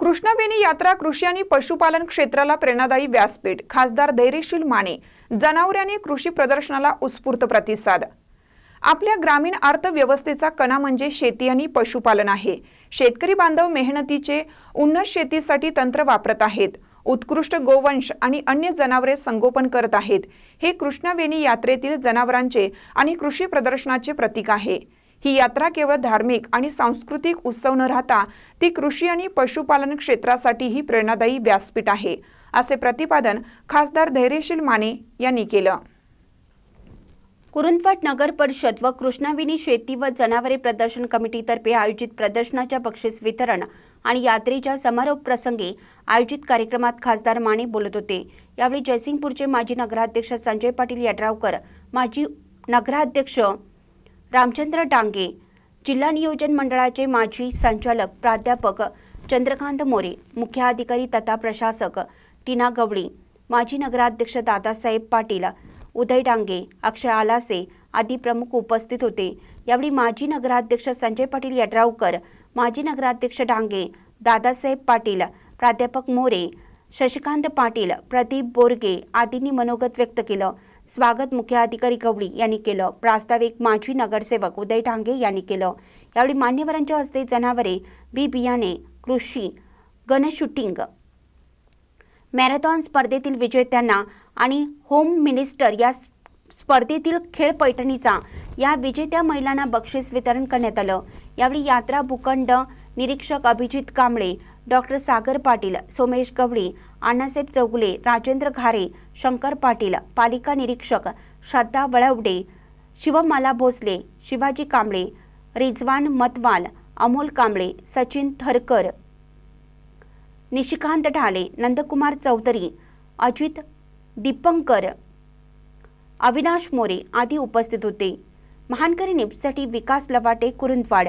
कृष्णवेणी यात्रा कृषी आणि पशुपालन क्षेत्राला प्रेरणादायी व्यासपीठ. खासदार धैर्यशील माने. जनावरांनी कृषी प्रदर्शनाला उत्स्फूर्त प्रतिसाद. आपल्या ग्रामीण अर्थव्यवस्थेचा कणा म्हणजे शेती आणि पशुपालन आहे. शेतकरी बांधव मेहनतीचे उन्नत शेतीसाठी तंत्र वापरत आहेत. उत्कृष्ट गोवंश आणि अन्य जनावरे संगोपन करत आहेत. हे कृष्णवेणी यात्रेतील जनावरांचे आणि कृषी प्रदर्शनाचे प्रतीक आहे. ही यात्रा केवळ धार्मिक आणि सांस्कृतिक उत्सव न राहता ती कृषी आणि पशुपालन क्षेत्रासाठीही प्रेरणादायी व्यासपीठ आहे असे प्रतिपादन खासदार धैर्यशील माने यांनी केलं. कुरुंदवाड नगर परिषद व कृष्णाविनी शेती व जनावरे प्रदर्शन कमिटीतर्फे आयोजित प्रदर्शनाच्या बक्षीस वितरण आणि यात्रेच्या समारोप प्रसंगी आयोजित कार्यक्रमात खासदार माने बोलत होते. यावेळी जयसिंगपूरचे माजी नगराध्यक्ष संजय पाटील यड्रावकर माजी नगराध्यक्ष रामचंद्र डांगे जिल्हा नियोजन मंडळाचे माजी संचालक प्राध्यापक चंद्रकांत मोरे मुख्य अधिकारी तथा प्रशासक टीना गवळी माजी नगराध्यक्ष दादासाहेब पाटील उदय डांगे अक्षय आलासे आदी प्रमुख उपस्थित होते. यावेळी माजी नगराध्यक्ष संजय पाटील यड्रावकर माजी नगराध्यक्ष डांगे दादासाहेब पाटील प्राध्यापक मोरे शशिकांत पाटील प्रदीप बोरगे आदींनी मनोगत व्यक्त केलं. स्वागत मुख्य अधिकारी गवळी यांनी केलं. प्रास्ताविक माजी नगरसेवक उदय ढांगे यांनी केलं. यावेळी मान्यवरांच्या हस्ते जनावरे बी बियाणे कृषी गणशूटिंग मॅरेथॉन स्पर्धेतील विजेत्यांना आणि होम मिनिस्टर या स्पर्धेतील खेळ पैठणीचा या विजेत्या महिलांना बक्षीस वितरण करण्यात आलं. यावेळी यात्रा भूखंड निरीक्षक अभिजित कांबळे डॉक्टर सागर पाटील सोमेश गवळी अण्णासाहेब चौगुले राजेंद्र घारे शंकर पाटील पालिका निरीक्षक श्रद्धा वळवडे शिवमाला भोसले शिवाजी कांबळे रिजवान मतवाल अमोल कांबळे सचिन थरकर निशिकांत ढाले नंदकुमार चौधरी अजित दीपंकर अविनाश मोरे आदी उपस्थित होते. महानकरी न्यूजसाठी विकास लवाटे कुरुंदवाड.